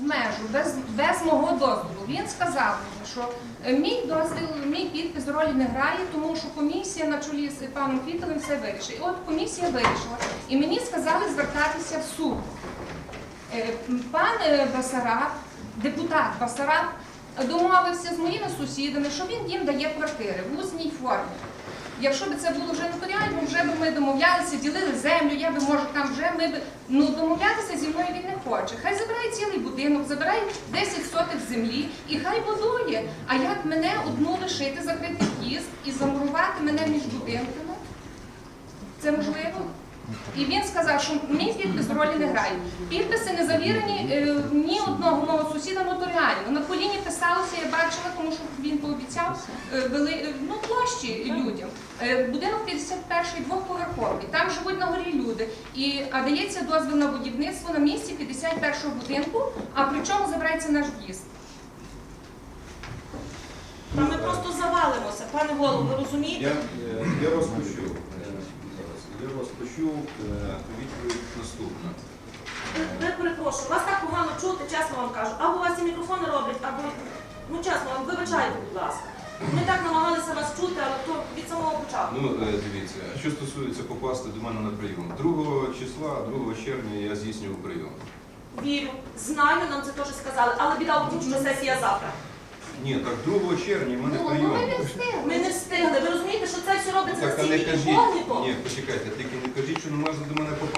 в межу без, без мого дозволу. Він сказав, що е, мій дозвіл, мій підпис ролі не грає, тому що комісія на чолі з паном Квітелем все вирішить. І от комісія вирішила, і мені сказали звертатися в суд. Е, Пан е, Басараб, депутат Басараб, домовився з моїми сусідами, що він їм дає квартири в усній формі. Якщо б це було вже нотаріально, вже б ми домовлялися, ділили землю, я би може там вже ми б ну домовлятися зі мною він не хоче. Хай забирає цілий будинок, забирає 10 сотих землі і хай будує. А як мене одну лишити, закрити в'їзд і замурувати мене між будинками? Це можливо? І він сказав, що мій підпис ролі не грає. Підписи не завірені е, ні одного мого сусіда нотаріально. На коліні писалося, я бачила, тому що він пообіцяв е, вели, е, ну, будинок 51 двохповерховий, там живуть на горі люди. І, а дається дозвіл на будівництво на місці 51-го будинку, а при чому забирається наш в'їзд. Та ми просто завалимося, пане голово, ви розумієте? Я, е, я розпочу. е. Я розпочу е, відповідь наступна. Ви- Ви перепрошую, вас так погано чути, чесно вам кажу. Або у вас і мікрофони роблять, або ну чесно вам, вибачайте, будь ласка. Ми так намагалися вас чути, але то від самого початку. Ну, е, дивіться, що стосується попасти до мене на прийом. 2 числа, 2 червня я здійснював прийом. Вірю, знаю, нам це теж сказали, але біда в тому, що сесія завтра. Ні, так 2 червня в мене Ну, прийом. ми не встигли. Ми не встигли. Ви розумієте, що це все робиться Так, а не настільки кажіть. інкогніто? Ні, почекайте, тільки не кажіть, що не можна до мене попасти.